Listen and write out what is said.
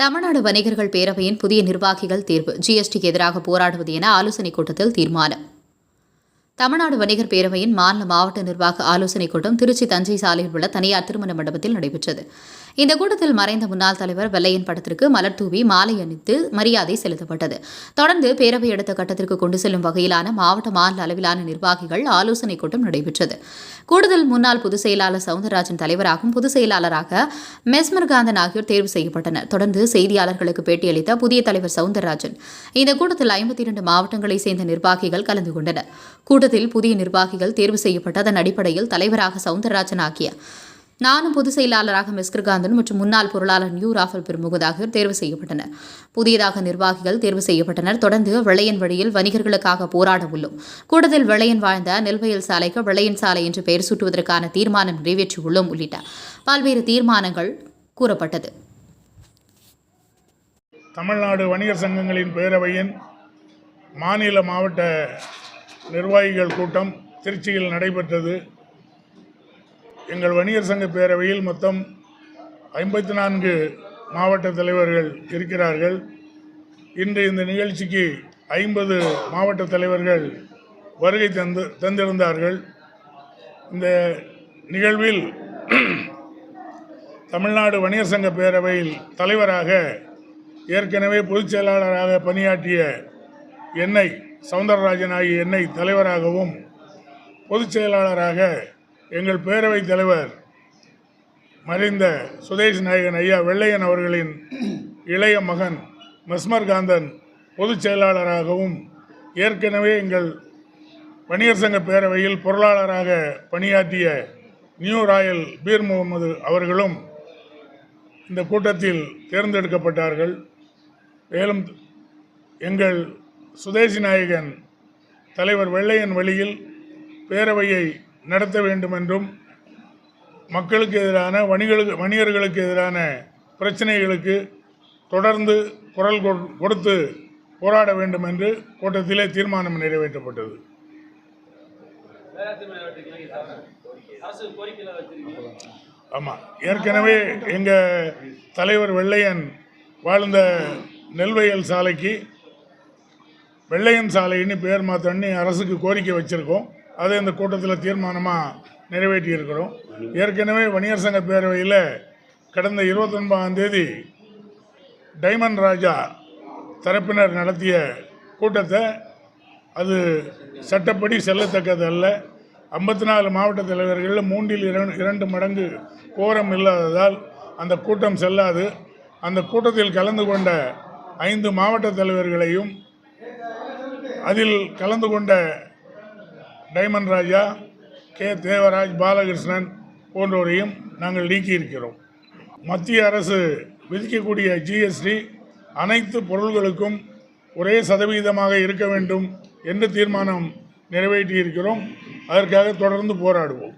தமிழ்நாடு வணிகர்கள் பேரவையின் புதிய நிர்வாகிகள் தேர்வு. ஜிஎஸ்டிக்கு எதிராக போராடுவது என ஆலோசனைக் கூட்டத்தில் தீர்மானம். தமிழ்நாடு வணிகர் பேரவையின் மாநில மாவட்ட நிர்வாக ஆலோசனைக் கூட்டம் திருச்சி தஞ்சை சாலையில் உள்ள தனியார் திருமண மண்டபத்தில் நடைபெற்றது. இந்த கூட்டத்தில் மறைந்த முன்னாள் தலைவர் வெள்ளையன் படத்திற்கு மலர் தூவி மாலை அணித்து மரியாதை செலுத்தப்பட்டது. தொடர்ந்து பேரவை அடுத்த கட்டத்திற்கு கொண்டு செல்லும் வகையிலான மாவட்ட மாநில அளவிலான நிர்வாகிகள் ஆலோசனைக் கூட்டம் நடைபெற்றது. கூடுதல் முன்னாள் பொதுச் செயலாளர் சவுந்தரராஜன் தலைவராகவும் பொதுச் செயலாளராக மெஸ்மர்காந்தன் ஆகியோர் தேர்வு செய்யப்பட்டனர். தொடர்ந்து செய்தியாளர்களுக்கு பேட்டியளித்த புதிய தலைவர் சவுந்தரராஜன் இந்த கூட்டத்தில் ஐம்பத்தி இரண்டு மாவட்டங்களைச் சேர்ந்த நிர்வாகிகள் கலந்து கொண்டனர். கூட்டத்தில் புதிய நிர்வாகிகள் தேர்வு செய்யப்பட்டதன் அடிப்படையில் தலைவராக சவுந்தரராஜன் ஆகிய நானும் பொதுச் செயலாளராக மிஸ்கிருகாந்தன் மற்றும் முன்னாள் பொருளாளர் நியூ ராஃபல் பெருமுகத் ஆகியோர் தேர்வு செய்யப்பட்டனர் புதியதாக நிர்வாகிகள் தேர்வு செய்யப்பட்டனர். தொடர்ந்து வெள்ளையன் வழியில் வணிகர்களுக்காக போராட உள்ளோம். கூட்டத்தில் வெள்ளையன் வாழ்ந்த நெல்வயல் சாலைக்கு வெள்ளையன் சாலை என்று பெயர் சூட்டுவதற்கான தீர்மானம் நிறைவேற்றியுள்ளோம் உள்ளிட்ட பல்வேறு தீர்மானங்கள் கூறப்பட்டது. தமிழ்நாடு வணிகர் சங்கங்களின் பேரவையின் மாநில மாவட்ட நிர்வாகிகள் கூட்டம் திருச்சியில் நடைபெற்றது. எங்கள் வணிகர் சங்க பேரவையில் மொத்தம் ஐம்பத்தி நான்கு மாவட்ட தலைவர்கள் இருக்கிறார்கள். இன்று இந்த நிகழ்ச்சிக்கு ஐம்பது மாவட்ட தலைவர்கள் வருகை தந்து தந்திருந்தார்கள். இந்த நிகழ்வில் தமிழ்நாடு வணிகர் சங்க பேரவையில் தலைவராக ஏற்கனவே பொதுச் செயலாளராக பணியாற்றிய என்னை சவுந்தரராஜன் ஆகிய என்னை தலைவராகவும் பொதுச் செயலாளராக எங்கள் பேரவைத் தலைவர் மறைந்த சுதேஷ் நாயகன் ஐயா வெள்ளையன் அவர்களின் இளைய மகன் மஸ்மர்காந்தன் பொதுச் செயலாளராகவும் ஏற்கனவே எங்கள் வணிகர் சங்க பேரவையில் பொருளாளராக பணியாற்றிய நியூ ராயல் பீர் முகமது அவர்களும் இந்த கூட்டத்தில் தேர்ந்தெடுக்கப்பட்டார்கள். மேலும் எங்கள் சுதேசி நாயகன் தலைவர் வெள்ளையன் வழியில் பேரவையை நடத்த வேண்டும் என்றும் மக்களுக்கு எதிரான வணிகளுக்கு வணிகர்களுக்கு எதிரான பிரச்சனைகளுக்கு தொடர்ந்து குரல் கொடுத்து போராட வேண்டும் என்று கூட்டத்திலே தீர்மானம் நிறைவேற்றப்பட்டது. ஆமாம் ஏற்கனவே எங்கள் தலைவர் வெள்ளையன் வாழ்ந்த நெல்வயல் சாலைக்கு வெள்ளையன் சாலைன்னு பேர் மாற்றன்னு அரசுக்கு கோரிக்கை வச்சுருக்கோம். அதை இந்த கூட்டத்தில் தீர்மானமாக நிறைவேற்றி இருக்கிறோம். ஏற்கனவே வணிகர் சங்க பேரவையில் கடந்த இருபத்தொன்பதாம் தேதி டைமண்ட் ராஜா தரப்பினர் நடத்திய கூட்டத்தை அது சட்டப்படி செல்லத்தக்கது அல்ல ஐம்பத்தி நாலு மாவட்ட தலைவர்களில் மூன்றில் இரண்டு இரண்டு மடங்கு கோரம் இல்லாததால் அந்த கூட்டம் செல்லாது. அந்த கூட்டத்தில் கலந்து கொண்ட ஐந்து மாவட்ட தலைவர்களையும் அதில் கலந்து கொண்ட டைமண்ட் ராஜா கே. தேவராஜ் பாலகிருஷ்ணன் போன்றோரையும் நாங்கள் நீக்கியிருக்கிறோம். மத்திய அரசு விதிக்கக்கூடிய ஜிஎஸ்டி அனைத்து பொருள்களுக்கும் ஒரே சதவீதமாக இருக்க வேண்டும் என்று தீர்மானம் நிறைவேற்றியிருக்கிறோம். அதற்காக தொடர்ந்து போராடுவோம்.